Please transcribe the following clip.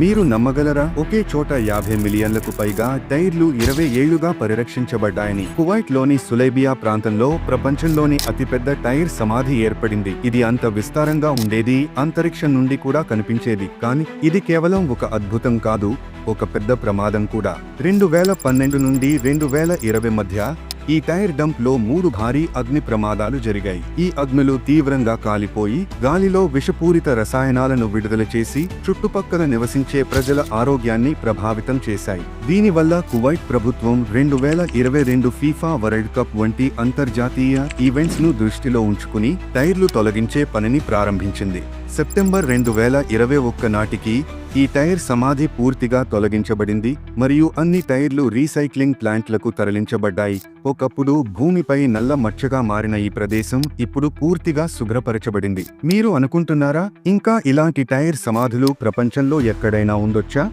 మీరు నమ్మగలరా? ఒకే చోట యాభై మిలియన్లకు పైగా టైర్లు ఇరవై ఏళ్ళుగా పరిరక్షించబడ్డాయని కువైట్లోని సులైబియా ప్రాంతంలో ప్రపంచంలోని అతిపెద్ద టైర్ సమాధి ఏర్పడింది. ఇది అంత విస్తారంగా ఉండేది అంతరిక్షం నుండి కూడా కనిపించేది. కానీ ఇది కేవలం ఒక అద్భుతం కాదు ఒక పెద్ద ప్రమాదం కూడా. రెండు వేల పన్నెండు నుండి రెండు వేల ఇరవై మధ్య ఈ టైర్ డంప్లో మూడు భారీ అగ్ని ప్రమాదాలు జరిగాయి. ఈ అగ్నులు తీవ్రంగా కాలిపోయి గాలిలో విషపూరిత రసాయనాలను విడుదల చేసి చుట్టుపక్కల నివసించే ప్రజల ఆరోగ్యాన్ని ప్రభావితం చేశాయి. దీనివల్ల కువైట్ ప్రభుత్వం రెండు వేల ఇరవై రెండు ఫీఫా వరల్డ్ కప్ వంటి అంతర్జాతీయ ఈవెంట్స్ను దృష్టిలో ఉంచుకుని టైర్లు తొలగించే పనిని ప్రారంభించింది. సెప్టెంబర్ రెండు వేల ఇరవై ఒక్క నాటికి ఈ టైర్ సమాధి పూర్తిగా తొలగించబడింది మరియు అన్ని టైర్లు రీసైక్లింగ్ ప్లాంట్లకు తరలించబడ్డాయి. ఒకప్పుడు భూమిపై నల్ల మచ్చగా మారిన ఈ ప్రదేశం ఇప్పుడు పూర్తిగా శుభ్రపరచబడింది. మీరు అనుకుంటున్నారా ఇంకా ఇలాంటి టైర్ సమాధులు ప్రపంచంలో ఎక్కడైనా ఉండొచ్చా?